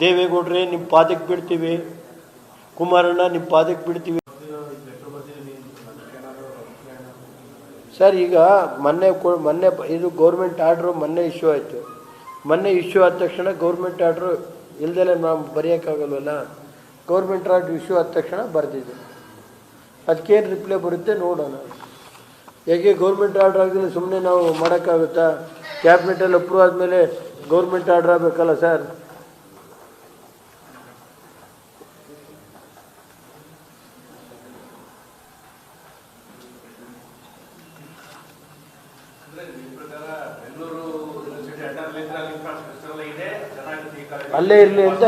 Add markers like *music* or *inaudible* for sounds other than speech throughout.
ದೇವೇಗೌಡ್ರೆ ನಿಮ್ಮ ಪಾದಕ್ಕೆ ಬಿಡ್ತೀವಿ ಕುಮಾರಣ್ಣ ನಿಮ್ಮ ಪಾದಕ್ಕೆ ಬಿಡ್ತೀವಿ ಸರ್, ಈಗ ಮೊನ್ನೆ ಮೊನ್ನೆ ಇದು ಗೌರ್ಮೆಂಟ್ ಆರ್ಡ್ರು ಮೊನ್ನೆ ಇಶ್ಯೂ ಆಯಿತು. ಮೊನ್ನೆ ಇಶ್ಯೂ ಆದ ತಕ್ಷಣ ಗೌರ್ಮೆಂಟ್ ಆರ್ಡ್ರು ಇಲ್ದಲೆ ನಾವು ಬರೆಯೋಕ್ಕಾಗಲ್ವಲ್ಲ? ಗೌರ್ಮೆಂಟ್ ಆರ್ಡ್ರ್ ಇಶ್ಯೂ ಆದ ತಕ್ಷಣ ಬರೆದಿದೆ. ಅದಕ್ಕೇನು ರಿಪ್ಲೈ ಬರುತ್ತೆ ನೋಡೋಣ. ಹೇಗೆ ಗೌರ್ಮೆಂಟ್ ಆರ್ಡ್ರ್ ಆಗಿದ್ರೆ ಸುಮ್ಮನೆ ನಾವು ಮಾಡೋಕ್ಕಾಗುತ್ತಾ? ಕ್ಯಾಬಿನೆಟಲ್ಲಿ ಅಪ್ರೂವ್ ಆದಮೇಲೆ ಗೌರ್ಮೆಂಟ್ ಆರ್ಡ್ರ್ ಆಗಬೇಕಲ್ಲ ಸರ್ ಅಂದ್ರೆ ನಿಮ್ಮ ಪ್ರಕಾರ ಬೆಂಗಳೂರು ಯೂನಿವರ್ಸಿಟಿ ಅಂಡರ್ ಇನ್ಫ್ರಾಸ್ಟ್ರಕ್ಚರ್ ಎಲ್ಲ ಇದೆ ಚೆನ್ನಾಗಿದೆ ಈ ಕಾಲೇಜ್ ಅಲ್ಲೇ ಇರಲಿ ಅಂತ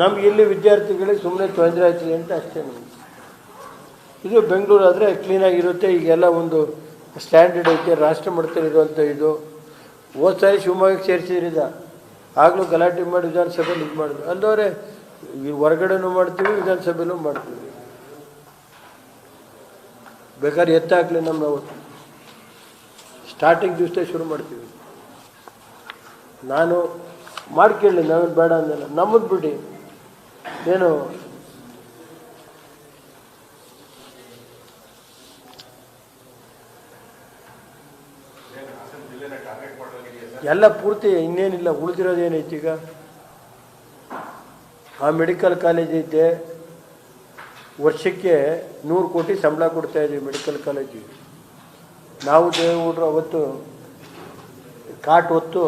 ನಮ್ಗೆ ಇಲ್ಲಿ ವಿದ್ಯಾರ್ಥಿಗಳಿಗೆ ಸುಮ್ಮನೆ ತೊಂದರೆ ಆಯ್ತು ಅಂತ ಅಷ್ಟೇ ನಮ್ಗೆ. ಇದು ಬೆಂಗಳೂರು ಆದರೆ ಕ್ಲೀನಾಗಿರುತ್ತೆ ಈಗೆಲ್ಲ ಒಂದು ಸ್ಟ್ಯಾಂಡರ್ಡ್ ಐತೆ ರಾಷ್ಟ್ರ ಇರುವಂಥ ಇದು. ಹೋದ ಸಾರಿ ಶಿವಮೊಗ್ಗಕ್ಕೆ ಸೇರಿಸಿದ್ರಿಂದ ಆಗಲೂ ಗಲಾಟೆ ಮಾಡಿ ವಿಧಾನಸಭೆಯಲ್ಲಿ ಇದು ಮಾಡಿದ್ರು. ಅಲ್ಲದವರೆ ಹೊರಗಡೆನೂ ಮಾಡ್ತೀವಿ, ವಿಧಾನಸಭೆಯಲ್ಲೂ ಮಾಡ್ತೀವಿ. ಬೇಕಾದ್ರೆ ಎತ್ತಾಕಲಿ ನಮ್ಮ ನಾವು ಸ್ಟಾರ್ಟಿಂಗ್ ದಿವಸ ಶುರು ಮಾಡ್ತೀವಿ. ನಾನು ಮಾಡ್ಕೊಳ್ಳಿ ನಾವೇನು ಬೇಡ ಅಂದಿಲ್ಲ. ನಮ್ಮದು ಬಿಡಿ. ಏನು? ಎಲ್ಲ ಪೂರ್ತಿ ಇನ್ನೇನಿಲ್ಲ ಉಳಿದಿರೋದು ಏನೈತಿ ಈಗ? ಆ ಮೆಡಿಕಲ್ ಕಾಲೇಜ್ ಐತೆ. ವರ್ಷಕ್ಕೆ ನೂರು ಕೋಟಿ ಸಂಬಳ ಕೊಡ್ತಾ ಇದ್ದೀವಿ ಮೆಡಿಕಲ್ ಕಾಲೇಜಿಗೆ ನಾವು ದೇವೇಗೌಡರು ಅವತ್ತು ಕಾಟ್ ಹೊತ್ತು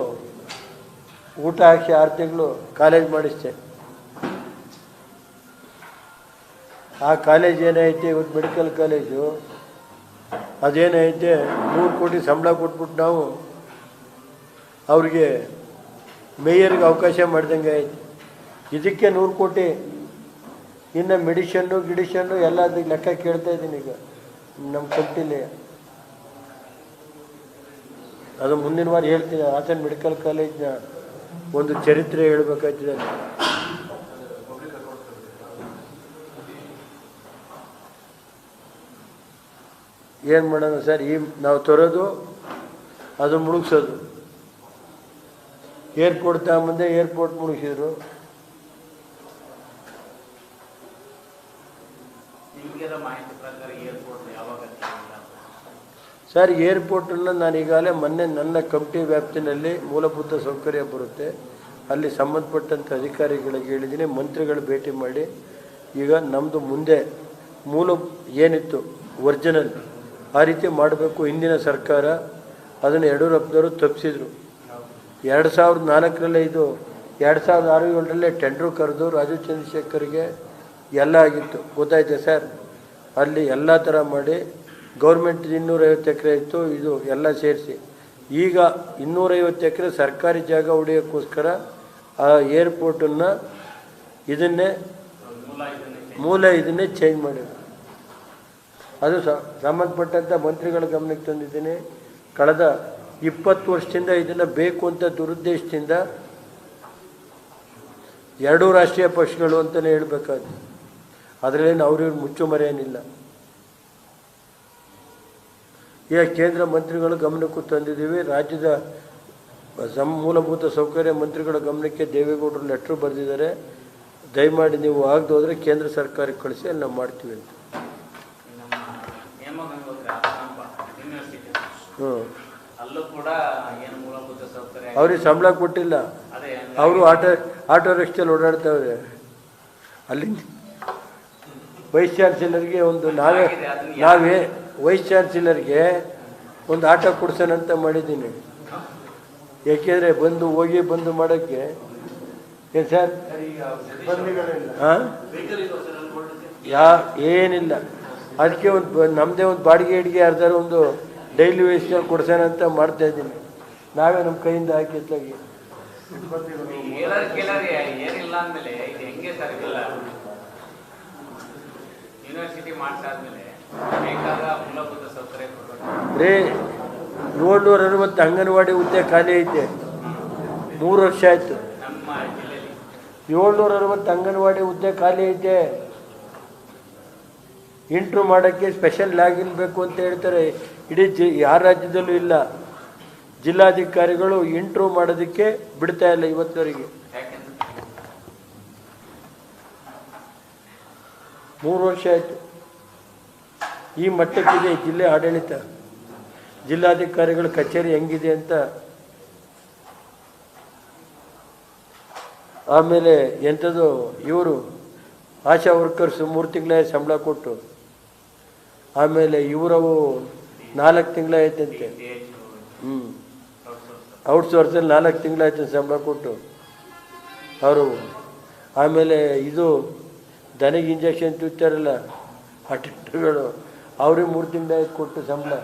ಊಟ ಹಾಕಿ ಆರು ತಿಂಗಳು ಕಾಲೇಜ್ ಮಾಡಿಸ್ತೆ ಆ ಕಾಲೇಜ್ ಏನೈತೆ ಇವತ್ತು ಮೆಡಿಕಲ್ ಕಾಲೇಜು ಅದೇನೈತೆ ನೂರು ಕೋಟಿ ಸಂಬಳ ಕೊಟ್ಬಿಟ್ಟು ನಾವು ಅವ್ರಿಗೆ ಮೇಯರ್ಗೆ ಅವಕಾಶ ಮಾಡ್ದಂಗೆ ಆಯ್ತು. ಇದಕ್ಕೆ ನೂರು ಕೋಟಿ ಇನ್ನು ಮೆಡಿಷನ್ನು, ಗಿಡಿಷನ್ನು ಎಲ್ಲ ಅದಕ್ಕೆ ಲೆಕ್ಕ ಕೇಳ್ತಾ ಇದ್ದೀನಿ ಈಗ, ನಮ್ಮ ಕಂಪ್ನಿಲಿ ಅದು ಮುಂದಿನ ವಾರ ಹೇಳ್ತೀನಿ ಹಾಸನ ಮೆಡಿಕಲ್ ಕಾಲೇಜ್ನ ಒಂದು ಚರಿತ್ರೆ ಹೇಳ್ಬೇಕಾಗ್ತದೆ ಏನು ಮಾಡೋಣ ಸರ್, ಈ ನಾವು ತರೋದು, ಅದು ಮುಳುಗ್ಸೋದು. ಏರ್ಪೋರ್ಟ್ ತಗೊಂಬಂದೆ ಏರ್ಪೋರ್ಟ್ ಮುಳುಗಿಸಿದ್ರು. ಸರ್ ಏರ್ಪೋರ್ಟನ್ನು ನಾನು ಈಗಾಗಲೇ ಮೊನ್ನೆ ನನ್ನ ಕಂಪ್ನಿ ವ್ಯಾಪ್ತಿನಲ್ಲಿ ಮೂಲಭೂತ ಸೌಕರ್ಯ ಬರುತ್ತೆ. ಅಲ್ಲಿ ಸಂಬಂಧಪಟ್ಟಂಥ ಅಧಿಕಾರಿಗಳಿಗೆ ಹೇಳಿದ್ದೀನಿ, ಮಂತ್ರಿಗಳು ಭೇಟಿ ಮಾಡಿ. ಈಗ ನಮ್ಮದು ಮುಂದೆ ಮೂಲ ಏನಿತ್ತು ಒರಿಜಿನಲ್ ಆ ರೀತಿ ಮಾಡಬೇಕು ಹಿಂದಿನ ಸರ್ಕಾರ. ಅದನ್ನು ಯಡಿಯೂರಪ್ಪನವರು ತಪ್ಪಿಸಿದರು. ಎರಡು ಸಾವಿರದ ನಾಲ್ಕರಲ್ಲೇ ಇದು, ಎರಡು ಸಾವಿರದ ಆರು ಏಳರಲ್ಲೇ ಟೆಂಡ್ರು ಕರೆದು ರಾಜೀವ್ ಚಂದ್ರಶೇಖರ್ಗೆ ಎಲ್ಲ ಆಗಿತ್ತು. ಗೊತ್ತಾಯ್ತಾ ಸರ್? ಅಲ್ಲಿ ಎಲ್ಲ ಥರ ಮಾಡಿ ಗೌರ್ಮೆಂಟ್ ಇನ್ನೂರೈವತ್ತು ಎಕರೆ ಇತ್ತು, ಇದು ಎಲ್ಲ ಸೇರಿಸಿ. ಈಗ ಇನ್ನೂರೈವತ್ತು ಎಕರೆ ಸರ್ಕಾರಿ ಜಾಗ ಹೊಡೆಯೋಕ್ಕೋಸ್ಕರ ಆ ಏರ್ಪೋರ್ಟನ್ನು ಇದನ್ನೇ ಮೂಲ ಇದನ್ನೇ ಚೇಂಜ್ ಮಾಡಿದ್ರು. ಅದು ಸಂಬಂಧಪಟ್ಟಂಥ ಮಂತ್ರಿಗಳ ಗಮನಕ್ಕೆ ತಂದಿದ್ದೀನಿ. ಕಳೆದ ಇಪ್ಪತ್ತು ವರ್ಷದಿಂದ ಇದನ್ನು ಬೇಕು ಅಂತ ದುರುದ್ದೇಶದಿಂದ ಎರಡೂ ರಾಷ್ಟ್ರೀಯ ಪಕ್ಷಗಳು ಅಂತಲೇ ಹೇಳಬೇಕಾದ್ರು. ಅದರಲ್ಲೇನು ಅವ್ರಿವ್ರು ಮುಚ್ಚುಮರೆಯೇನಿಲ್ಲ ಈಗ ಕೇಂದ್ರ ಮಂತ್ರಿಗಳು ಗಮನಕ್ಕೂ ತಂದಿದ್ದೀವಿ. ರಾಜ್ಯದ ಸಂ ಮೂಲಭೂತ ಸೌಕರ್ಯ ಮಂತ್ರಿಗಳ ಗಮನಕ್ಕೆ ದೇವೇಗೌಡರು ಲೆಟ್ರ್ ಬರೆದಿದ್ದಾರೆ. ದಯಮಾಡಿ ನೀವು ಆಗದೋದ್ರೆ ಹೋದರೆ ಕೇಂದ್ರ ಸರ್ಕಾರಕ್ಕೆ ಕಳಿಸಿ ಅಲ್ಲಿ ನಾವು ಮಾಡ್ತೀವಿ ಅಂತ. ಹ್ಞೂ ಅವ್ರಿಗೆ ಸಂಬಳ ಕೊಟ್ಟಿಲ್ಲ. ಅವರು ಆಟೋ ಆಟೋ ರಿಕ್ಷಲ್ಲಿ ಓಡಾಡ್ತಾವ್ರೆ. ಅಲ್ಲಿ ವೈಸ್ ಚಾನ್ಸಲರ್ಗೆ ಒಂದು ನಾವೇ ನಾವೇ ವೈಸ್ ಚಾನ್ಸಲರ್ಗೆ ಒಂದು ಆಟೋ ಕೊಡ್ಸೋಣಂತ ಮಾಡಿದ್ದೀನಿ. ಏಕೆಂದರೆ ಬಂದು ಹೋಗಿ ಬಂದು ಮಾಡೋಕ್ಕೆ ಏನು ಸರ್? ಹಾಂ? ಯಾ ಏನಿಲ್ಲ. ಅದಕ್ಕೆ ಒಂದು ನಮ್ಮದೇ ಒಂದು ಬಾಡಿಗೆ ಅಡಿಗೆ ಯಾರ್ದಾರು ಒಂದು ಡೈಲಿ ವೇಸ್ಟ್ ಕೊಡ್ಸೋಣ ಅಂತ ಮಾಡ್ತಾ ಇದ್ದೀನಿ. ನಾವೇ ನಮ್ಮ ಕೈಯಿಂದ ಹಾಕಿ ಎತ್ತಾಗಿ ಏಲರ್ ಕೇಲರ್ ಏನಿಲ್ಲ ಅಂದ್ಮೇಲೆ ಇದು ಹೆಂಗೆ ಸರ್ ಇಲ್ಲ ಯೂನಿವರ್ಸಿಟಿ ಮಾಡ್ಸಾದ್ಮೇಲೆ ಬೇಕಾದ ಮೂಲಭೂತ ಸೌಕರ್ಯ ಕೊಡಬೇಕು. ರೇ ಏಳ್ನೂರ ಅರವತ್ತು ಅಂಗನವಾಡಿ ಹುದ್ದೆ ಖಾಲಿ ಐತೆ. ಮೂರು ವರ್ಷ ಆಯಿತು. ಏಳ್ನೂರ ಅರವತ್ತು ಅಂಗನವಾಡಿ ಹುದ್ದೆ ಖಾಲಿ ಐತೆ. ಇಂಟ್ರೂ ಮಾಡೋಕ್ಕೆ ಸ್ಪೆಷಲ್ ಲ್ಯಾಗಿನ್ ಬೇಕು ಅಂತ ಹೇಳ್ತಾರೆ. ಇಡೀ ಜಿ ಯಾರ ರಾಜ್ಯದಲ್ಲೂ ಇಲ್ಲ. ಜಿಲ್ಲಾಧಿಕಾರಿಗಳು ಇಂಟ್ರೂ ಮಾಡೋದಕ್ಕೆ ಬಿಡ್ತಾ ಇಲ್ಲ ಇವತ್ತವರೆಗೆ ಮೂರು ವರ್ಷ ಆಯಿತು. ಈ ಮಟ್ಟಕ್ಕಿದೆ ಜಿಲ್ಲೆ ಆಡಳಿತ. ಜಿಲ್ಲಾಧಿಕಾರಿಗಳ, ಕಚೇರಿ ಹೆಂಗಿದೆ ಅಂತ ಆಮೇಲೆ ಎಂಥದ್ದು ಇವರು ಆಶಾ ವರ್ಕರ್ಸ್ ಮೂರು ತಿಂಗಳ ಸಂಬಳ ಕೊಟ್ಟು, ಆಮೇಲೆ ಇವರವು ನಾಲ್ಕು ತಿಂಗಳಾಯ್ತಂತೆ. ಹ್ಞೂ ಔಟ್ಸೋರ್ಸಲ್ಲಿ ನಾಲ್ಕು ತಿಂಗಳಾಯ್ತು ಸಂಬಳ ಕೊಟ್ಟು. ಅವರು ಆಮೇಲೆ ಇದು ದನಿಗೆ ಇಂಜೆಕ್ಷನ್ ಚುಚ್ಚಾರಲ್ಲ ಅಟೆಂಡರ್ಗಳು ಅವ್ರಿಗೆ ಮೂರು ತಿಂಗಳಾಯ್ತು ಕೊಟ್ಟು ಸಂಬಳ.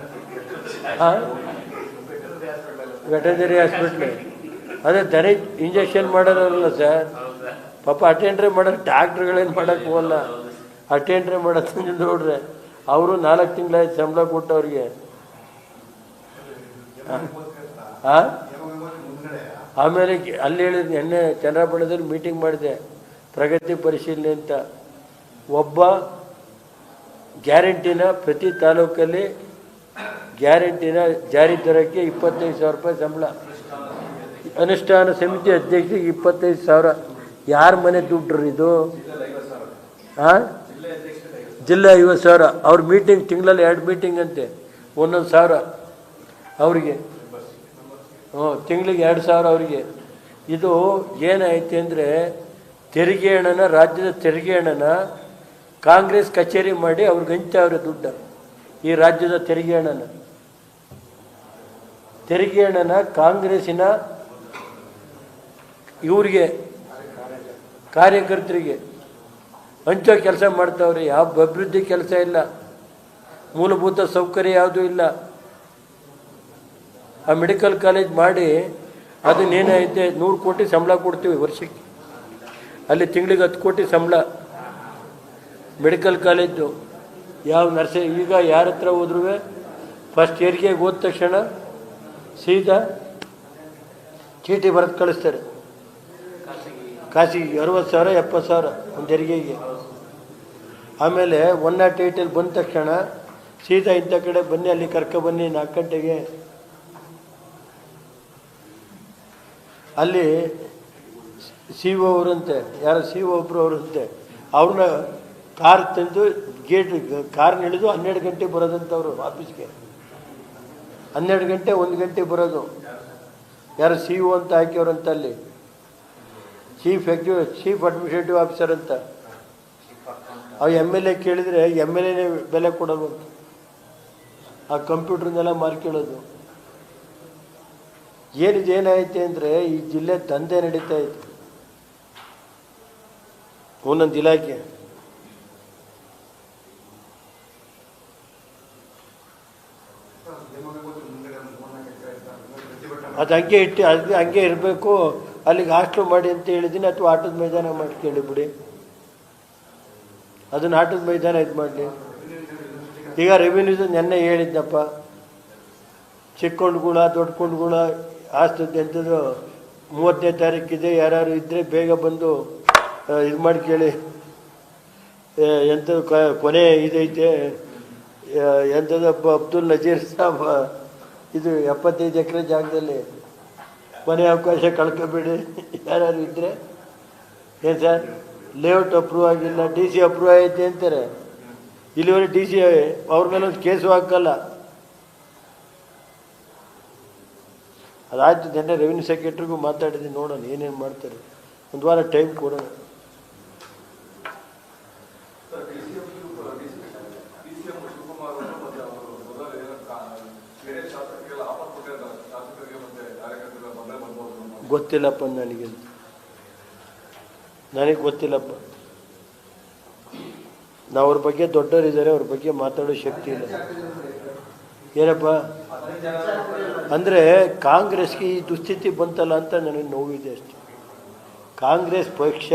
ಹಾಂ? Veterinary hospital. ಅದೇ ದನ ಇಂಜೆಕ್ಷನ್ ಮಾಡೋರಲ್ಲ ಸರ್. ಪಾಪ ಅಟೆಂಡ್ರೆ ಮಾಡೋರು ಡಾಕ್ಟ್ರುಗಳೇನು ಮಾಡೋಕ್ಕೆ ಹೋಗಲ್ಲ. ಅಟೆಂಡ್ರೆ ಮಾಡೋದು ನೋಡ್ರೆ, ಅವರು ನಾಲ್ಕು ತಿಂಗಳಾಯ್ತು ಸಂಬಳ ಕೊಟ್ಟು ಅವ್ರಿಗೆ. ಹಾಂ? ಆಮೇಲೆ ಅಲ್ಲಿ ಹೇಳಿದ್ರು ನಿನ್ನೆ ಚಂದ್ರಪಣದಲ್ಲಿ ಮೀಟಿಂಗ್ ಮಾಡಿದೆ, ಪ್ರಗತಿ ಪರಿಶೀಲನೆ ಅಂತ. ಒಬ್ಬ ಗ್ಯಾರಂಟಿನ ಪ್ರತಿ ತಾಲೂಕಲ್ಲಿ ಗ್ಯಾರಂಟಿನ ಜಾರಿ ದರಕ್ಕೆ ಇಪ್ಪತ್ತೈದು ಸಾವಿರ ರೂಪಾಯಿ ಸಂಬಳ. ಅನುಷ್ಠಾನ ಸಮಿತಿ ಅಧ್ಯಕ್ಷರಿಗೆ ಇಪ್ಪತ್ತೈದು ಸಾವಿರ. ಯಾರ ಮನೆ ದುಡ್ಡ್ರಿ ಇದು? ಹಾಂ ಜಿಲ್ಲಾ ಐವತ್ತು ಸಾವಿರ. ಅವ್ರ ಮೀಟಿಂಗ್ ತಿಂಗಳಲ್ಲಿ ಎರಡು ಮೀಟಿಂಗ್ ಅಂತೆ. ಒಂದೊಂದು ಸಾವಿರ ಅವರಿಗೆ. ಹ್ಞೂ, ತಿಂಗಳಿಗೆ ಎರಡು ಸಾವಿರ ಅವರಿಗೆ. ಇದು ಏನಾಯ್ತು ಅಂದರೆ ತೆರಿಗೆ ಹಣನ ರಾಜ್ಯದ ತೆರಿಗೆ ಹಣನ ಕಾಂಗ್ರೆಸ್ ಕಚೇರಿ ಮಾಡಿ ಅವ್ರಿಗೆ ಅವರ ದುಡ್ಡು. ಈ ರಾಜ್ಯದ ತೆರಿಗೆ ಹಣನ ತೆರಿಗೆ ಹಣನ ಕಾಂಗ್ರೆಸ್ಸಿನ ಇವ್ರಿಗೆ, ಕಾರ್ಯಕರ್ತರಿಗೆ ಹಂಚೋ ಕೆಲಸ ಮಾಡ್ತಾವ್ರೆ, ಯಾವ ಅಭಿವೃದ್ಧಿ ಕೆಲಸ ಇಲ್ಲ. ಮೂಲಭೂತ ಸೌಕರ್ಯ ಯಾವುದೂ ಇಲ್ಲ. ಆ ಮೆಡಿಕಲ್ ಕಾಲೇಜ್ ಮಾಡಿ ಅದನ್ನೇನೈತೆ, ನೂರು ಕೋಟಿ ಸಂಬಳ ಕೊಡ್ತೀವಿ ವರ್ಷಕ್ಕೆ. ಅಲ್ಲಿ ತಿಂಗಳಿಗೆ ಹತ್ತು ಕೋಟಿ ಸಂಬಳ. ಮೆಡಿಕಲ್ ಕಾಲೇಜು, ಯಾವ ನರ್ಸೆ ಈಗ ಯಾರ ಹತ್ರ ಹೋದ್ರೂ ಫಸ್ಟ್ ಇಯರ್ಗೆ ಹೋದ ತಕ್ಷಣ ಸೀದಾ ಚೀಟಿ ಬರೆದು ಕಳಿಸ್ತಾರೆ. ಖಾಸಗಿ, ಅರವತ್ತು ಸಾವಿರ, ಎಪ್ಪತ್ತು ಸಾವಿರ ಒಂದು ಹೆರಿಗೆಗೆ. ಆಮೇಲೆ ಒನ್ ನಾಟ್ ಏಯ್ಟಲ್ಲಿ ಬಂದ ತಕ್ಷಣ ಸೀದಾ ಇಂಥ ಕಡೆ ಬನ್ನಿ, ಅಲ್ಲಿ ಕರ್ಕೊಬನ್ನಿ ನಾಲ್ಕು ಗಂಟೆಗೆ. ಅಲ್ಲಿ ಸಿ ಒ ಅವರಂತೆ, ಯಾರೋ ಸಿ ಒ ಒಬ್ಬರು ಅವರಂತೆ, ಅವ್ರನ್ನ ಕಾರ್ ತಂದು ಗೇಟ್, ಕಾರ್ ನಡೆದು ಹನ್ನೆರಡು ಗಂಟೆ ಬರೋದಂಥವ್ರು ಆಫೀಸ್ಗೆ. ಹನ್ನೆರಡು ಗಂಟೆ, ಒಂದು ಗಂಟೆ ಬರೋದು. ಯಾರು ಸಿ ಒ ಅಂತ ಹಾಕ್ಯವ್ರಂತ ಅಲ್ಲಿ ಚೀಫ್ ಎಕ್ಸಿಕ್ಯೂ ಚೀಫ್ ಅಡ್ಮಿನಿಸ್ಟ್ರೇಟಿವ್ ಆಫೀಸರ್ ಅಂತ. ಅವು ಎಂ ಎಲ್ ಎ ಕೇಳಿದರೆ ಎಂ ಎಲ್ ಎನೇ ಬೆಲೆ ಕೊಡೋದು ಅಂತ ಆ ಕಂಪ್ಯೂಟ್ರನ್ನೆಲ್ಲ ಮಾರ್ಕೊಳ್ಳೋದು ಏನಿದೆ, ಏನಾಯ್ತು ಅಂದರೆ ಈ ಜಿಲ್ಲೆ ದಂಧೆ ನಡೀತಾ ಇತ್ತು ಒಂದೊಂದು ಇಲಾಖೆ. ಅದು ಹಂಗೆ ಇಟ್ಟು ಅದು ಹಂಗೆ ಇರಬೇಕು, ಅಲ್ಲಿಗೆ ಹಾಸ್ಟ್ಲು ಮಾಡಿ ಅಂತ ಹೇಳಿದ್ದೀನಿ, ಅಥವಾ ಆಟದ ಮೈದಾನ ಮಾಡಿ ಕೇಳಿಬಿಡಿ. ಅದನ್ನು ಆಟದ ಮೈದಾನ ಇದು ಮಾಡಲಿ. ಈಗ ರೆವಿನ್ಯೂದು ನೆನ್ನೆ ಹೇಳಿದ್ನಪ್ಪ, ಚಿಕ್ಕೊಂಡ್ಗುಳ ದೊಡ್ಡಕೊಂಡ್ಗುಳ ಆಸ್ತದ ಎಂಥದ್ದು ಮೂವತ್ತನೇ ತಾರೀಕಿದೆ ಯಾರು ಇದ್ದರೆ ಬೇಗ ಬಂದು ಇದು ಮಾಡಿ ಕೇಳಿ. ಎಂಥದ್ದು ಕೊನೆ ಇದೈತೆ. ಎಂಥದ್ದು ಅಬ್ದುಲ್ ನಜೀರ್ ಸಾಬ್ ಇದು ಎಪ್ಪತ್ತೈದು ಎಕರೆ ಜಾಗದಲ್ಲಿ ಮನೆ ಅವಕಾಶ ಕಳ್ಕೊಬೇಡಿ. ಯಾರು ಇದ್ದರೆ ಏನು ಸರ್? ಲೇಔಟ್ ಅಪ್ರೂವ್ ಆಗಿಲ್ಲ ಡಿ ಸಿ ಅಪ್ರೂವ್ ಐತೆ ಅಂತಾರೆ. ಇಲ್ಲಿವರೆಗೆ ಡಿ ಸಿ ಅವ್ರ ಮೇಲೆ ಒಂದು ಕೇಸು ಹಾಕಲ್ಲ. ಅದಾಯ್ತು, ನಿನ್ನೆ ರೆವಿನ್ಯೂ ಸೆಕ್ರೆಟ್ರಿಗೂ ಮಾತಾಡಿದ್ದೀನಿ ನೋಡೋಣ ಏನೇನು ಮಾಡ್ತಾರೆ. ಒಂದು ವಾರ ಟೈಮ್ ಕೊಡೋಣ. ಗೊತ್ತಿಲ್ಲಪ್ಪ ನನಗೆ. ನನಗೆ ಗೊತ್ತಿಲ್ಲಪ್ಪ. ನಾವು ಅವ್ರ ಬಗ್ಗೆ ದೊಡ್ಡವರಿದ್ದಾರೆ, ಅವ್ರ ಬಗ್ಗೆ ಮಾತಾಡೋ ಶಕ್ತಿ ಇಲ್ಲ. ಏನಪ್ಪ? ಅಂದರೆ ಕಾಂಗ್ರೆಸ್ಗೆ ಈ ದುಸ್ಥಿತಿ ಬಂತಲ್ಲ ಅಂತ ನನಗೆ ನೋವಿದೆ ಅಷ್ಟೆ. ಕಾಂಗ್ರೆಸ್ ಪಕ್ಷ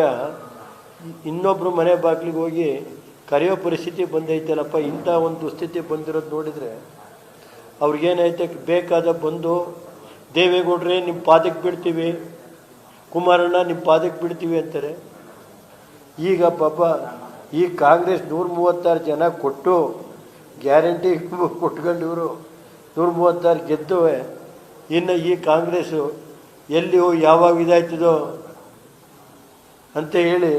ಇನ್ನೊಬ್ಬರು ಮನೆ ಬಾಗಿಲಿಗೆ ಹೋಗಿ ಕರೆಯೋ ಪರಿಸ್ಥಿತಿ ಬಂದೈತಲ್ಲಪ್ಪ, ಇಂಥ ಒಂದು ದುಸ್ಥಿತಿ ಬಂದಿರೋದು ನೋಡಿದರೆ ಅವ್ರಿಗೇನೈತೆ ಬೇಕಾದ ಬಂದು ದೇವೇಗೌಡ್ರೆ ನಿಮ್ಮ ಪಾದಕ್ಕೆ ಬಿಡ್ತೀವಿ ಕುಮಾರಣ್ಣ ನಿಮ್ಮ ಪಾದಕ್ಕೆ ಬಿಡ್ತೀವಿ ಅಂತಾರೆ. ಈಗ ಪಾಪ ಈ ಕಾಂಗ್ರೆಸ್ ನೂರ ಮೂವತ್ತಾರು ಜನ ಕೊಟ್ಟು ಗ್ಯಾರಂಟಿ *laughs* ಕೊಟ್ಕೊಂಡು ಇವರು ನೂರ ಮೂವತ್ತಾರು ಗೆದ್ದುವೆ. ಇನ್ನು ಈ ಕಾಂಗ್ರೆಸ್ಸು ಎಲ್ಲಿಯೋ ಯಾವಾಗ ಇದಾಯ್ತದೋ ಅಂತ ಹೇಳಿ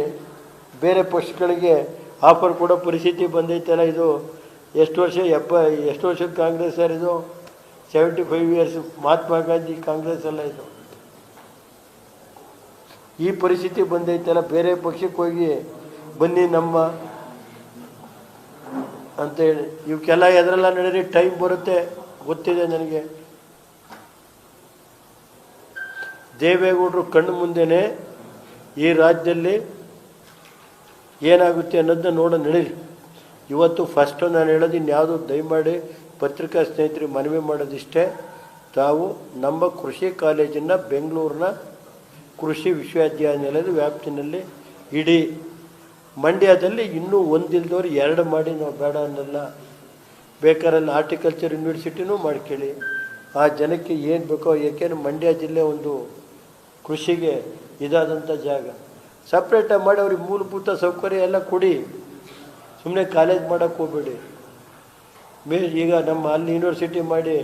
ಬೇರೆ ಪಕ್ಷಗಳಿಗೆ ಆಫರ್ ಕೊಡೋ ಪರಿಸ್ಥಿತಿ ಬಂದೈತಲ್ಲ ಇದು. ಎಷ್ಟು ವರ್ಷ, ಎಪ್ಪ, ಎಷ್ಟು ವರ್ಷದ ಕಾಂಗ್ರೆಸ್ ಸರ್ ಇದು? Seventy five years Mahatma Gandhi Congress ಎಲ್ಲ ಇದು. ಈ ಪರಿಸ್ಥಿತಿ ಬಂದೈತಲ್ಲ, ಬೇರೆ ಪಕ್ಷಕ್ಕೆ ಹೋಗಿ ಬನ್ನಿ ನಮ್ಮ ಅಂತೇಳಿ ಇವಕ್ಕೆಲ್ಲ ಎದರೆಲ್ಲ ನಡೀರಿ ಟೈಮ್ ಬರುತ್ತೆ, ಗೊತ್ತಿದೆ ನನಗೆ. ದೇವೇಗೌಡರು ಕಣ್ಣು ಮುಂದೆನೇ ಈ ರಾಜ್ಯದಲ್ಲಿ ಏನಾಗುತ್ತೆ ಅನ್ನೋದನ್ನ ನೋಡ ನಡೀರಿ. ಇವತ್ತು ಫಸ್ಟು ನಾನು ಹೇಳೋದು ಇನ್ಯಾವುದು ದಯಮಾಡಿ ಪತ್ರಿಕಾ ಸ್ನೇಹಿತರಿಗೆ ಮನವಿ ಮಾಡೋದಿಷ್ಟೇ. ತಾವು ನಮ್ಮ ಕೃಷಿ ಕಾಲೇಜನ್ನು ಬೆಂಗಳೂರಿನ ಕೃಷಿ ವಿಶ್ವವಿದ್ಯಾನಿಲಯದ ವ್ಯಾಪ್ತಿನಲ್ಲಿ ಇಡೀ ಮಂಡ್ಯದಲ್ಲಿ ಇನ್ನೂ ಒಂದಿಲ್ದವ್ರು ಎರಡು ಮಾಡಿ ನಾವು ಬೇಡ ಅನ್ನಲ್ಲ. ಬೇಕಾರಲ್ಲಿ ಆರ್ಟಿಕಲ್ಚರ್ ಯೂನಿವರ್ಸಿಟಿನೂ ಮಾಡ್ಕೊಳ್ಳಿ ಆ ಜನಕ್ಕೆ ಏನು ಬೇಕೋ ಏಕೆಂದ್ರೆ ಮಂಡ್ಯ ಜಿಲ್ಲೆ ಒಂದು ಕೃಷಿಗೆ ಇದಾದಂಥ ಜಾಗ. ಸಪ್ರೇಟಾಗಿ ಮಾಡಿ ಅವ್ರಿಗೆ ಮೂಲಭೂತ ಸೌಕರ್ಯ ಎಲ್ಲ ಕೊಡಿ. ಸುಮ್ಮನೆ ಕಾಲೇಜ್ ಮಾಡೋಕ್ಕೆ ಹೋಗ್ಬೇಡಿ. ಮೇ ಈಗ ನಮ್ಮ ಅಲ್ಲಿ ಯೂನಿವರ್ಸಿಟಿ ಮಾಡಿ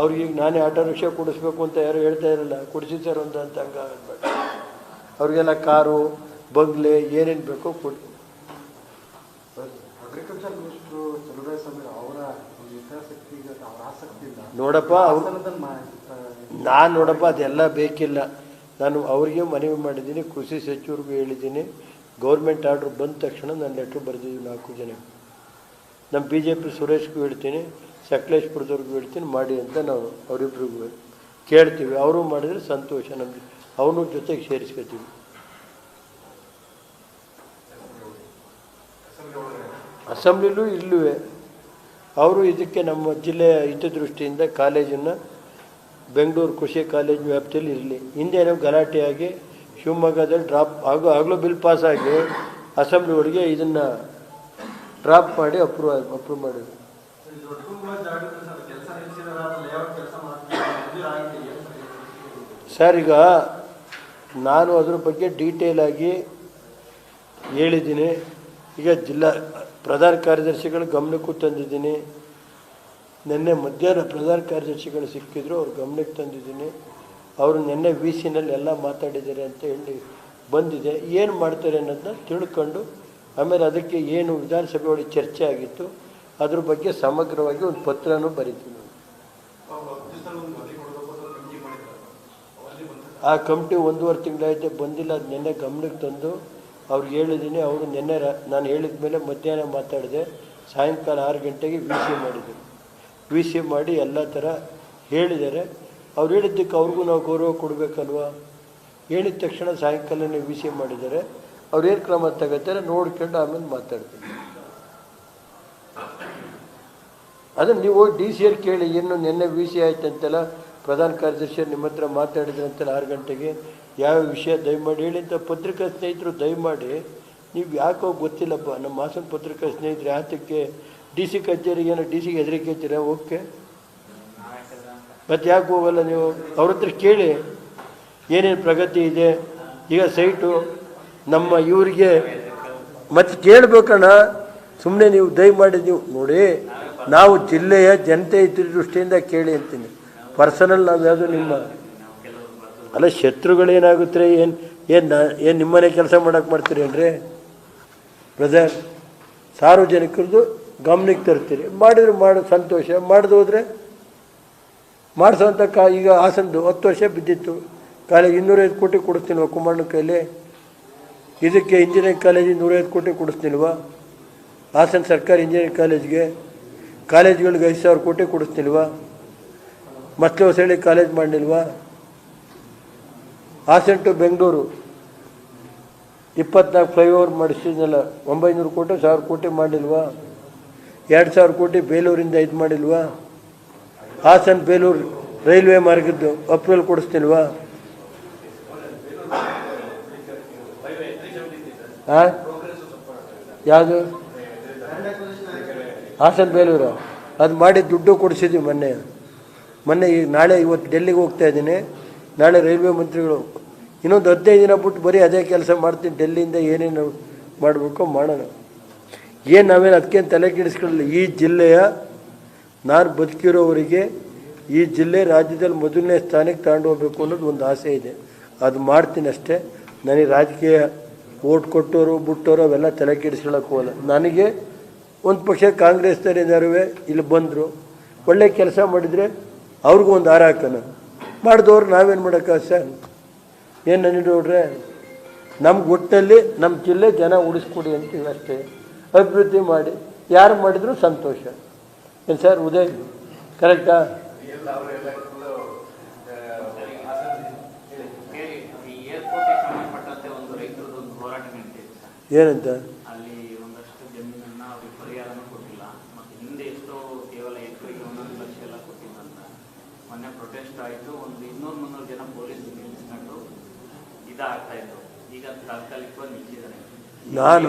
ಅವ್ರಿಗೆ ಈಗ ನಾನೇ ಆಟೋ ರಿಕ್ಷಾ ಕೊಡಿಸ್ಬೇಕು ಅಂತ ಯಾರು ಹೇಳ್ತಾ ಇರಲ್ಲ ಕೊಡಿಸಿದ್ದಾರೆ ಒಂದು ಅಂತ ಹಂಗ ಆಗ್ಬೇಡ ಅವ್ರಿಗೆಲ್ಲ ಕಾರು ಬಂಗ್ಲೆ ಏನೇನು ಬೇಕೋ ಕೊಡಿ. ನೋಡಪ್ಪ ಅವ್ರು ನಾನು ನೋಡಪ್ಪ ಅದೆಲ್ಲ ಬೇಕಿಲ್ಲ. ನಾನು ಅವರಿಗೆ ಮನವಿ ಮಾಡಿದ್ದೀನಿ ಕೃಷಿ ಸಚಿವರಿಗೂ ಹೇಳಿದ್ದೀನಿ. ಗೌರ್ಮೆಂಟ್ ಆರ್ಡ್ರ್ ಬಂದ ತಕ್ಷಣ ನಾನು ಲೆಟ್ರ್ ಬರೆದಿದ್ದೀನಿ ನಾಲ್ಕು ಜನ. ನಮ್ಮ ಬಿ ಜೆ ಪಿ ಸುರೇಶ್ಗೂ ಹೇಳ್ತೀನಿ, ಸಕಲೇಶ್ಪುರದವ್ರಿಗೂ ಹೇಳ್ತೀನಿ, ಮಾಡಿ ಅಂತ ನಾವು ಅವರಿಬ್ರಿಗೂ ಕೇಳ್ತೀವಿ. ಅವರು ಮಾಡಿದರೆ ಸಂತೋಷ ನಮಗೆ. ಅವನ ಜೊತೆಗೆ ಸೇರಿಸ್ಕೊತೀವಿ. ಅಸೆಂಬ್ಲಿಲೂ ಇಲ್ಲುವೆ. ಅವರು ಇದಕ್ಕೆ ನಮ್ಮ ಜಿಲ್ಲೆಯ ಹಿತದೃಷ್ಟಿಯಿಂದ ಕಾಲೇಜನ್ನು, ಬೆಂಗಳೂರು ಕೃಷಿ ಕಾಲೇಜ್ ವ್ಯಾಪ್ತಿಯಲ್ಲಿ ಇರಲಿ. ಹಿಂದೇನೋ ಗಲಾಟೆಯಾಗಿ ಶಿವಮೊಗ್ಗದಲ್ಲಿ ಡ್ರಾಪ್ ಆಗೋ, ಆಗಲೂ ಬಿಲ್ ಪಾಸ್ ಆಗಿ ಅಸೆಂಬ್ಲಿ ಒಳಗೆ ಇದನ್ನು ಡ್ರಾಪ್ ಮಾಡಿ ಅಪ್ರೂವ್ ಅಪ್ರೂವ್ ಮಾಡಿದ್ರು. ಸರ್ ಈಗ ನಾನು ಅದ್ರ ಬಗ್ಗೆ ಡೀಟೇಲ್ ಆಗಿ ಹೇಳಿದ್ದೀನಿ. ಈಗ ಜಿಲ್ಲಾ ಪ್ರಧಾನ ಕಾರ್ಯದರ್ಶಿಗಳ ಗಮನಕ್ಕೂ ತಂದಿದ್ದೀನಿ. ನಿನ್ನೆ ಮಧ್ಯಾಹ್ನ ಪ್ರಧಾನ ಕಾರ್ಯದರ್ಶಿಗಳು ಸಿಕ್ಕಿದ್ರು ಅವ್ರ ಗಮನಕ್ಕೆ ತಂದಿದ್ದೀನಿ. ಅವರು ನಿನ್ನೆ ವಿ ಸಿನಲ್ಲಿ ಎಲ್ಲ ಮಾತಾಡಿದ್ದಾರೆ ಅಂತ ಹೇಳಿ ಬಂದಿದೆ. ಏನು ಮಾಡ್ತಾರೆ ಅನ್ನೋದನ್ನ ತಿಳ್ಕೊಂಡು ಆಮೇಲೆ ಅದಕ್ಕೆ ಏನು ವಿಧಾನಸಭೆ ಒಳಗೆ ಚರ್ಚೆ ಆಗಿತ್ತು, ಅದ್ರ ಬಗ್ಗೆ ಸಮಗ್ರವಾಗಿ ಒಂದು ಪತ್ರನೂ ಬರೀತೀನಿ ಆ ಕಮಿಟಿ ಒಂದೂವರೆ ತಿಂಗಳಾಯ್ತು ಬಂದಿಲ್ಲ, ಅದು ನಿನ್ನೆ ಗಮನಕ್ಕೆ ತಂದು ಅವ್ರಿಗೆ ಹೇಳಿದ್ದೀನಿ ಅವರು ನಿನ್ನೆ ನಾನು ಹೇಳಿದ ಮೇಲೆ ಮಧ್ಯಾಹ್ನ ಮಾತಾಡಿದೆ, ಸಾಯಂಕಾಲ ಆರು ಗಂಟೆಗೆ ವಿ ಸಿ ಮಾಡಿದರು. ವಿ ಸಿ ಮಾಡಿ ಎಲ್ಲ ಥರ ಹೇಳಿದ್ದಾರೆ. ಅವ್ರು ಹೇಳಿದ್ದಕ್ಕೆ ಅವ್ರಿಗೂ ನಾವು ಗೌರವ ಕೊಡಬೇಕಲ್ವಾ? ಹೇಳಿದ ತಕ್ಷಣ ಸಾಯಂಕಾಲನೇ ವಿ ಸಿ ಮಾಡಿದ್ದಾರೆ. ಅವ್ರು ಏನು ಕ್ರಮ ತಗೋತಾರೆ, ನೋಡ್ಕೊಂಡು ಆಮೇಲೆ ಮಾತಾಡ್ತೀನಿ. ಅದನ್ನು ನೀವು ಹೋಗಿ ಡಿ ಸಿ ಅವ್ರು ಕೇಳಿ ಏನು ನಿನ್ನೆ ವಿ ಸಿ ಆಯ್ತಂತೆಲ್ಲ ಪ್ರಧಾನ ಕಾರ್ಯದರ್ಶಿ ನಿಮ್ಮ ಹತ್ರ ಮಾತಾಡಿದ್ರಂತೆಲ್ಲ ಆರು ಗಂಟೆಗೆ, ಯಾವ ವಿಷಯ ದಯಮಾಡಿ ಹೇಳಿ ಅಂತ ಪತ್ರಿಕಾ ಸ್ನೇಹಿತರು ದಯಮಾಡಿ, ನೀವು ಯಾಕೋ ಗೊತ್ತಿಲ್ಲಪ್ಪ, ನಮ್ಮ ಹಾಸನ ಪತ್ರಿಕಾ ಸ್ನೇಹಿತರು ಯಾತಕ್ಕೆ ಡಿ ಸಿ ಕಚೇರಿಗೆ ಏನೋ ಡಿ ಸಿಗೆ ಹೆದರಿಕೆ ಹಚ್ಚಿರ ಓಕೆ. ಮತ್ತೆ ಯಾಕೆ ಹೋಗಲ್ಲ ನೀವು? ಅವ್ರ ಹತ್ರ ಕೇಳಿ, ಏನೇನು ಪ್ರಗತಿ ಇದೆ? ಈಗ ಸೈಟು ನಮ್ಮ ಇವರಿಗೆ ಮತ್ತೆ ಕೇಳಬೇಕಣ್ಣ. ಸುಮ್ಮನೆ ನೀವು ದಯಮಾಡಿ ನೀವು ನೋಡಿ, ನಾವು ಜಿಲ್ಲೆಯ ಜನತೆ ದೃಷ್ಟಿಯಿಂದ ಕೇಳಿ ಅಂತೀನಿ. ಪರ್ಸನಲ್ ನಾವು ಯಾವುದು ನಿಮ್ಮ ಅಲ್ಲ ಶತ್ರುಗಳೇನಾಗುತ್ತೆ ಏನು ಏನು ಏನು ನಿಮ್ಮನೆ ಕೆಲಸ ಮಾಡಕ್ಕೆ ಮಾಡ್ತೀರೇನ್ರಿ ಬ್ರದರ್ ಸಾರ್ವಜನಿಕರದು ಗಮನಕ್ಕೆ ತರ್ತೀರಿ. ಮಾಡಿದ್ರೆ ಮಾಡೋ, ಸಂತೋಷ. ಮಾಡ್ದು ಹೋದರೆ, ಮಾಡಿಸೋಂಥ ಕಾ, ಈಗ ಹಾಸನದು ಹತ್ತು ವರ್ಷ ಬಿದ್ದಿತ್ತು. ಕಾಲೇಜ್ ಇನ್ನೂರೈದು ಕೋಟಿ ಕೊಡ್ತೀನಿ ಕುಮಾರನ ಕೈಲಿ. ಇದಕ್ಕೆ ಇಂಜಿನಿಯರಿಂಗ್ ಕಾಲೇಜಿಗೆ ನೂರೈವತ್ತು ಕೋಟಿ ಕೊಡಿಸ್ತಿಲ್ವಾ? ಹಾಸನ ಸರ್ಕಾರಿ ಇಂಜಿನಿಯರಿಂಗ್ ಕಾಲೇಜ್ಗೆ ಕಾಲೇಜ್ಗಳಿಗೆ ಐದು ಸಾವಿರ ಕೋಟಿ ಕೊಡಿಸ್ತಿಲ್ವಾ? ಹೊಸ ಹೊಸಳ್ಳಿ ಕಾಲೇಜ್ ಮಾಡಲಿಲ್ವ? ಹಾಸನ ಟು ಬೆಂಗಳೂರು ಇಪ್ಪತ್ನಾಲ್ಕು ಫ್ಲೈಓವರ್ ಮಾಡಿಸಿದ್ನಲ್ಲ, ಒಂಬೈನೂರು ಕೋಟಿ, ಸಾವಿರ ಕೋಟಿ ಮಾಡಿಲ್ವಾ ಎರಡು ಸಾವಿರ ಕೋಟಿ ಬೇಲೂರಿಂದ ಇದು ಮಾಡಿಲ್ವಾ? ಹಾಸನ ಬೇಲೂರು ರೈಲ್ವೆ ಮಾರ್ಗದ್ದು ಅಪ್ರೂವಲ್ ಕೊಡಿಸ್ತಿಲ್ವಾ? ಹಾಂ ಯಾವುದು? ಹಾಸನ ಬೇಲೂರು. ಅದು ಮಾಡಿ ದುಡ್ಡು ಕೊಡಿಸಿದ್ವಿ ಮೊನ್ನೆ. ಮೊನ್ನೆ ಈಗ ನಾಳೆ ಇವತ್ತು ಡೆಲ್ಲಿಗೆ ಹೋಗ್ತಾ ಇದ್ದೀನಿ. ನಾಳೆ ರೈಲ್ವೆ ಮಂತ್ರಿಗಳು ಇನ್ನೊಂದು ಹದಿನೈದು ದಿನ ಬಿಟ್ಟು ಬರೀ ಅದೇ ಕೆಲಸ ಮಾಡ್ತೀನಿ. ಡೆಲ್ಲಿಯಿಂದ ಏನೇನು ಮಾಡಬೇಕು ಮಾಡೋಣ. ಏನು ನಾವೇನು ಅದಕ್ಕೇನು ತಲೆ ಕೆಡಿಸ್ಕೊಳ್ಳಲ್ಲ. ಈ ಜಿಲ್ಲೆಯ ನಾನು ಬದುಕಿರೋವರಿಗೆ ಈ ಜಿಲ್ಲೆ ರಾಜ್ಯದಲ್ಲಿ ಮೊದಲನೇ ಸ್ಥಾನಕ್ಕೆ ತಗೊಂಡು ಹೋಗ್ಬೇಕು ಅನ್ನೋದು ಒಂದು ಆಸೆ ಇದೆ. ಅದು ಮಾಡ್ತೀನಿ ಅಷ್ಟೇ. ನನಗೆ ರಾಜಕೀಯ ಓಟ್ ಕೊಟ್ಟವರು ಬಿಟ್ಟವರು ಅವೆಲ್ಲ ತಲೆ ಕೆಡಿಸ್ಕೊಳಕ್ಕೆ ಹೋಗಲ್ಲ. ನನಗೆ ಒಂದು ಪಕ್ಷ ಕಾಂಗ್ರೆಸ್ನವ್ರು ಇಲ್ಲಿ ಬಂದರು. ಒಳ್ಳೆ ಕೆಲಸ ಮಾಡಿದರೆ ಅವ್ರಿಗೂ ಒಂದು ಹಾರ ಹಾಕೋಣ. ಮಾಡಿದವ್ರು ನಾವೇನು ಮಾಡೋಕ್ಕ ಸರ್ ಏನು ನನಗೆ ನೋಡ್ರೆ ನಮ್ಗೆ ಒಟ್ಟಲ್ಲಿ ನಮ್ಮ ಜಿಲ್ಲೆ ಜನ ಉಳಿಸ್ಕೊಡಿ ಅಂತೀವಿ ಅಷ್ಟೇ. ಅಭಿವೃದ್ಧಿ ಮಾಡಿ. ಯಾರು ಮಾಡಿದ್ರು ಸಂತೋಷ. ಏನು ಸರ್, ಉದಯ್? ಕರೆಕ್ಟಾ ಎಲ್ಲ ಅವರೆಲ್ಲ ಫುಲ್ಲು ಕೇಳಿ ಈ ಏರ್ಪೋರ್ಟ್ಗೆ ಸಂಬಂಧಪಟ್ಟಂತೆ ಒಂದು ರೈತರದ್ದು ಒಂದು ಹೋರಾಟ ನಡೀತಿದೆ ಸರ್ ಏನಂತ ಅಲ್ಲಿ ಒಂದಷ್ಟು ಜಮೀನನ್ನ ಅವ್ರಿಗೆ ಪರಿಹಾರನೂ ಕೊಟ್ಟಿಲ್ಲ ಮತ್ತೆ ಹಿಂದೆ ಎಷ್ಟೋ ಕೇವಲ ಎಕರೆಗೆ ಒಂದೊಂದು ಲಕ್ಷ ಎಲ್ಲ ಕೊಟ್ಟಿದ್ದಂತ ಮೊನ್ನೆ ಪ್ರೊಟೆಸ್ಟ್ ಆಯಿತು ಒಂದು ಇನ್ನೂರು ಮುನ್ನೂರು ಜನ ಪೊಲೀಸ್ ನಿಲ್ಲಿಸ್ಕೊಂಡು ಇದಾಗ್ತಾ ಇದ್ರು ಈಗ ತಾತ್ಕಾಲಿಕವಾಗಿ ನಿಲ್ಸಿದ್ದಾರೆ ನಾನು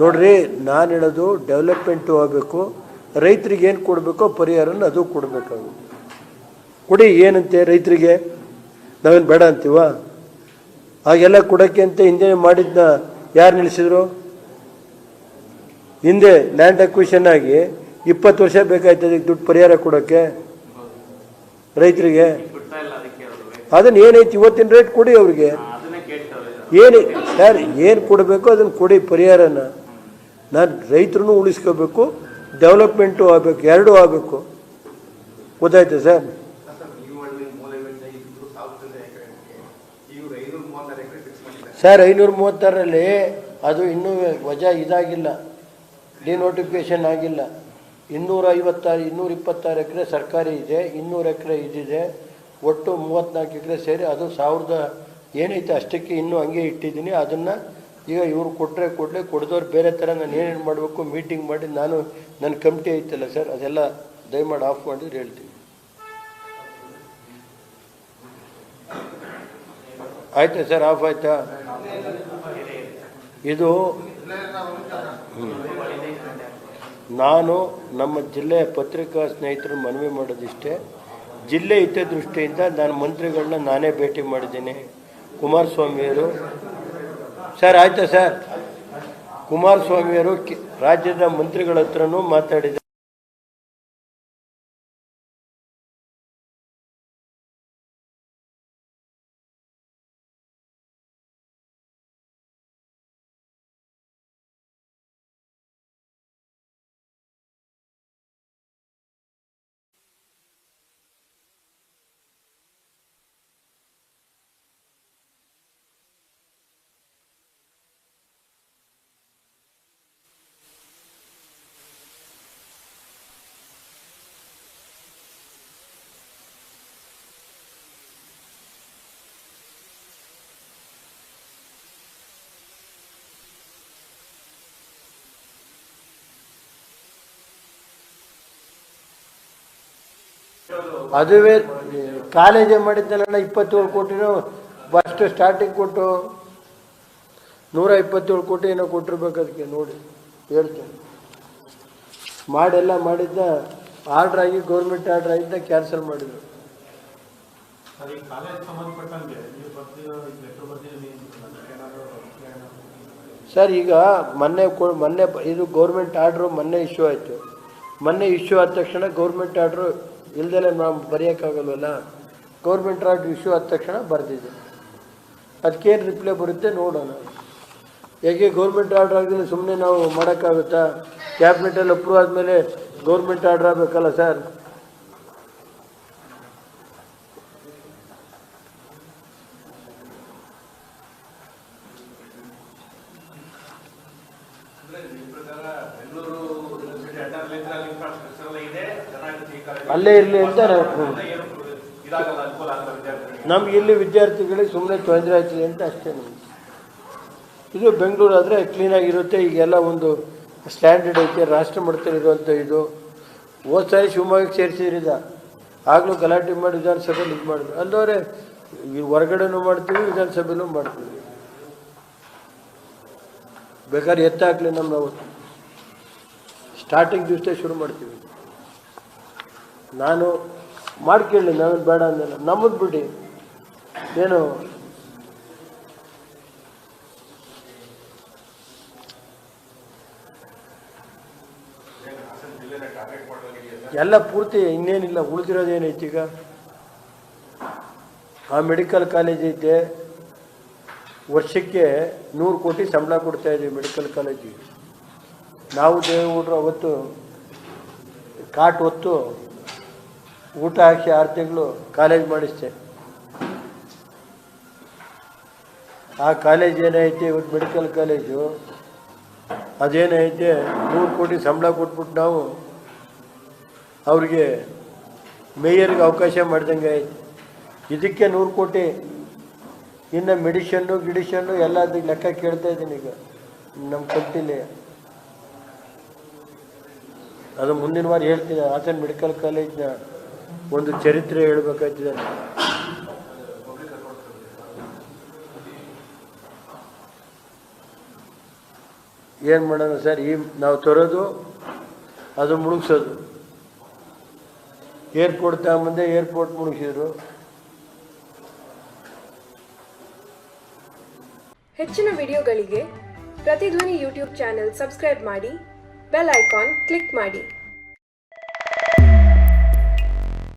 ನೋಡ್ರಿ ನಾನು ಹೇಳೋದು ಡೆವಲಪ್ಮೆಂಟು ಆಗಬೇಕು ರೈತರಿಗೆ ಏನು ಕೊಡಬೇಕೋ ಪರಿಹಾರನ ಅದು ಕೊಡಬೇಕಾಗುತ್ತೆ. ಕೊಡಿ ಏನಂತೆ ರೈತರಿಗೆ? ನಾವೇನು ಬೇಡ ಅಂತೀವ? ಹಾಗೆಲ್ಲ ಕೊಡೋಕ್ಕೆ ಅಂತ ಹಿಂದೆ ಮಾಡಿದ್ನ ಯಾರು ನಿಲ್ಲಿಸಿದ್ರು? ಹಿಂದೆ ಲ್ಯಾಂಡ್ ಅಕ್ವಿಷನ್ ಆಗಿ ಇಪ್ಪತ್ತು ವರ್ಷ ಬೇಕಾಯ್ತು ಅದಕ್ಕೆ ದುಡ್ಡು ಪರಿಹಾರ ಕೊಡೋಕ್ಕೆ ರೈತರಿಗೆ. ಅದನ್ನ ಏನೈತಿ ಇವತ್ತಿನ ರೇಟ್ ಕೊಡಿ ಅವ್ರಿಗೆ. ಏನು ಸರ್ ಏನು ಕೊಡಬೇಕು ಅದನ್ನು ಕೊಡಿ ಪರಿಹಾರನ. ನಾನು ರೈತರನ್ನು ಉಳಿಸ್ಕೋಬೇಕು ಡೆವಲಪ್ಮೆಂಟು ಆಗಬೇಕು, ಎರಡೂ ಆಗಬೇಕು. ಗೊತ್ತಾಯ್ತು ಸರ್ ಈ ಒಳ್ಳೆ ಮೂಲವಿಂದ ಇದ್ದು ಸಾವಿರದ ಎಕರೆ ಇವರು ಐನೂರ ಮೂವತ್ತಾರು ಎಕರೆ ಫಿಕ್ಸ್ ಮಾಡಿದ್ದಾರೆ ಸರ್ ಐನೂರ ಮೂವತ್ತಾರಲ್ಲಿ ಅದು ಇನ್ನೂ ವಜಾ ಇದಾಗಿಲ್ಲ ಡಿನೋಟಿಫಿಕೇಶನ್ ಆಗಿಲ್ಲ. ಇನ್ನೂರ ಐವತ್ತಾರು ಇನ್ನೂರ ಇಪ್ಪತ್ತಾರು ಎಕರೆ ಸರ್ಕಾರಿ ಇದೆ, ಇನ್ನೂರು ಎಕರೆ ಇದಿದೆ, ಒಟ್ಟು ಮೂವತ್ತ್ನಾಲ್ಕು ಎಕರೆ ಸೇರಿ ಅದು ಸಾವಿರದ ಏನೈತೆ ಅಷ್ಟಕ್ಕೆ ಇನ್ನೂ ಹಂಗೆ ಇಟ್ಟಿದ್ದೀನಿ. ಅದನ್ನು ಈಗ ಇವರು ಕೊಟ್ಟರೆ ಕೊಡಲಿ, ಕೊಡ್ದವ್ರು ಬೇರೆ ಥರ ನಾನು ಏನೇನು ಮಾಡಬೇಕು, ಮೀಟಿಂಗ್ ಮಾಡಿ ನಾನು, ನನ್ನ ಕಮಿಟಿ ಐತಲ್ಲ ಸರ್, ಅದೆಲ್ಲ ದಯಮಾಡಿ ಆಫ್ ಮಾಡಿದ್ರೆ ಹೇಳ್ತೀನಿ. ಆಯ್ತಾ ಸರ್, ಆಫ್ ಆಯ್ತಾ? ಇದು ನಾನು ನಮ್ಮ ಜಿಲ್ಲೆಯ ಪತ್ರಿಕಾ ಸ್ನೇಹಿತರು ಮನವಿ ಮಾಡೋದಿಷ್ಟೇ. ಜಿಲ್ಲೆ ಹಿತದೃಷ್ಟಿಯಿಂದ ನಾನು ಮಂತ್ರಿಗಳನ್ನ ನಾನೇ ಭೇಟಿ ಮಾಡಿದ್ದೀನಿ. ಕುಮಾರಸ್ವಾಮಿಯವರು. ಸರ್, ಆಯ್ತಾ ಸರ್? ಕುಮಾರಸ್ವಾಮಿಯವರು ರಾಜ್ಯದ ಮಂತ್ರಿಗಳ ಹತ್ರನೂ ಮಾತಾಡಿದ್ದಾರೆ. ಅದುವೇ ಕಾಲೇಜೇ ಮಾಡಿದ್ದಲ್ಲ ಇಪ್ಪತ್ತೇಳು ಕೋಟಿನೂ ಫಸ್ಟ್ ಸ್ಟಾರ್ಟಿಂಗ್ ಕೊಟ್ಟು ನೂರ ಇಪ್ಪತ್ತೇಳು ಕೋಟಿ ಏನೋ ಕೊಟ್ಟಿರ್ಬೇಕು ಅದಕ್ಕೆ ನೋಡಿ ಹೇಳ್ತೀನಿ. ಮಾಡೆಲ್ಲ ಮಾಡಿದ್ದ ಆರ್ಡ್ರ್ ಆಗಿ ಗೌರ್ಮೆಂಟ್ ಆರ್ಡ್ರ್ ಆಗಿದ್ದ ಕ್ಯಾನ್ಸಲ್ ಮಾಡಿದ್ರು. ಸರ್ ಈಗ ಮೊನ್ನೆ ಕೊ- ಮೊನ್ನೆ ಇದು ಗೌರ್ಮೆಂಟ್ ಆರ್ಡ್ರು ಮೊನ್ನೆ ಇಶ್ಯೂ ಆಯಿತು. ಮೊನ್ನೆ ಇಶ್ಯೂ ಆದ ತಕ್ಷಣ ಗೌರ್ಮೆಂಟ್ ಆರ್ಡ್ರು ಇಲ್ದಲೆ ನಾವು ಬರೆಯೋಕ್ಕಾಗಲ್ವಲ್ಲ? ಗೌರ್ಮೆಂಟ್ ಆರ್ಡ್ರ್ ಇಶ್ಯೂ ಆದ ತಕ್ಷಣ ಬರೆದಿದ್ದೆ ಅದಕ್ಕೇನು ರಿಪ್ಲೈ ಬರುತ್ತೆ ನೋಡೋಣ. ಹೇಗೆ ಗೌರ್ಮೆಂಟ್ ಆರ್ಡ್ರ್ ಆಗಿದ್ರೆ ಸುಮ್ಮನೆ ನಾವು ಮಾಡೋಕ್ಕಾಗುತ್ತಾ? ಕ್ಯಾಬಿನೆಟಲ್ಲಿ ಅಪ್ರೂವ್ ಆದಮೇಲೆ ಗೌರ್ಮೆಂಟ್ ಆರ್ಡ್ರ್ ಆಗಬೇಕಲ್ಲ ಸರ್ ಅಂದ್ರೆ ನಿಮ್ಮ ಪ್ರಕಾರ ಬೆಂಗಳೂರು ಯೂನಿವರ್ಸಿಟಿ ಅಂಡರ್ ಇನ್ಫ್ರಾಸ್ಟ್ರಕ್ಚರ್ ಎಲ್ಲ ಇದೆ ಚೆನ್ನಾಗಿ ಅಲ್ಲೇ ಇರಲಿ ಅಂತ ನಾವು ನಮ್ಗೆ ಇಲ್ಲಿ ವಿದ್ಯಾರ್ಥಿಗಳಿಗೆ ಸುಮ್ಮನೆ ತೊಂದರೆ ಆಗ್ತದೆ ಅಂತ ಅಷ್ಟೇ ನಮ್ಗೆ. ಇದು ಬೆಂಗಳೂರು ಆದರೆ ಕ್ಲೀನಾಗಿರುತ್ತೆ ಈಗೆಲ್ಲ ಒಂದು ಸ್ಟ್ಯಾಂಡರ್ಡ್ ಐತೆ. ರಾಷ್ಟ್ರ ಮಟ್ಟದಲ್ಲಿರುವಂಥ ಇದು. ಹೋದ ಸಾರಿ ಶಿವಮೊಗ್ಗಕ್ಕೆ ಸೇರಿಸಿದ್ರಿದ ಆಗಲೂ ಗಲಾಟೆ ಮಾಡಿ ವಿಧಾನಸಭೆಯಲ್ಲಿ ಇದು ಮಾಡಿದ್ರು. ಅಲ್ಲವರೆ ಈ ಹೊರಗಡೆನೂ ಮಾಡ್ತೀವಿ ವಿಧಾನಸಭೆಯಲ್ಲೂ ಮಾಡ್ತೀವಿ. ಬೇಕಾದ್ರೆ ಎತ್ತಾಗಲಿ ನಮ್ಮ ನಾವು ಸ್ಟಾರ್ಟಿಂಗ್ ದಿವಸ ಶುರು ಮಾಡ್ತೀವಿ. ನಾನು ಮಾಡ್ಕೊಳ್ಳಿ ನಾನು ಬೇಡ ಅಂದಿಲ್ಲ. ನಮ್ಮದು ಬಿಡಿ. ಏನು? ಎಲ್ಲ ಪೂರ್ತಿ ಇನ್ನೇನಿಲ್ಲ, ಉಳಿದಿರೋದೇನೈತಿ ಈಗ? ಆ ಮೆಡಿಕಲ್ ಕಾಲೇಜ್ ಐತೆ. ವರ್ಷಕ್ಕೆ ನೂರು ಕೋಟಿ ಸಂಬಳ ಕೊಡ್ತಾ ಇದ್ದೀವಿ ಮೆಡಿಕಲ್ ಕಾಲೇಜಿಗೆ ನಾವು ದೇವೇಗೌಡರು ಅವತ್ತು, ಕಾಟ್ ಹೊತ್ತು ಊಟ ಹಾಕಿ ಆರು ತಿಂಗಳು ಕಾಲೇಜ್ ಮಾಡಿಸ್ತೆ ಆ ಕಾಲೇಜ್ ಏನೈತೆ ಇವತ್ತು ಮೆಡಿಕಲ್ ಕಾಲೇಜು ಅದೇನೈತೆ ನೂರು ಕೋಟಿ ಸಂಬಳ ಕೊಟ್ಬಿಟ್ಟು ನಾವು ಅವ್ರಿಗೆ ಮೇಯರ್ಗೆ ಅವಕಾಶ ಮಾಡ್ದಂಗೆ ಆಯ್ತು. ಇದಕ್ಕೆ ನೂರು ಕೋಟಿ. ಇನ್ನು ಮೆಡಿಷನ್ನು, ಗಿಡಿಷನ್ನು ಎಲ್ಲ ಅದಕ್ಕೆ ಲೆಕ್ಕ ಕೇಳ್ತಾ ಇದ್ದೀನಿ ಈಗ ನಮ್ಮ ಕಂಟಿಲಿ. ಅದು ಮುಂದಿನ ವಾರ ಹೇಳ್ತೀನಿ ಹಾಸನ ಮೆಡಿಕಲ್ ಕಾಲೇಜ್ನ ಒಂದು ಚರಿತ್ರೆ ಹೇಳ್ಬೇಕಾಯ್ತದೆ. ಏನು ಮಾಡೋಣ ಸರ್? ಈ ನಾವು ತರೋದು, ಅದು ಮುಳುಗ್ಸೋದು. ಏರ್ಪೋರ್ಟ್ ತಗೊಂಬಂದೆ ಏರ್ಪೋರ್ಟ್ ಮುಳುಗಿಸಿದ್ರು. ಹೆಚ್ಚಿನ ವಿಡಿಯೋಗಳಿಗೆ ಪ್ರತಿಧ್ವನಿ ಯೂಟ್ಯೂಬ್ ಚಾನೆಲ್ ಸಬ್ಸ್ಕ್ರೈಬ್ ಮಾಡಿ, ಬೆಲ್ ಐಕಾನ್ ಕ್ಲಿಕ್ ಮಾಡಿ.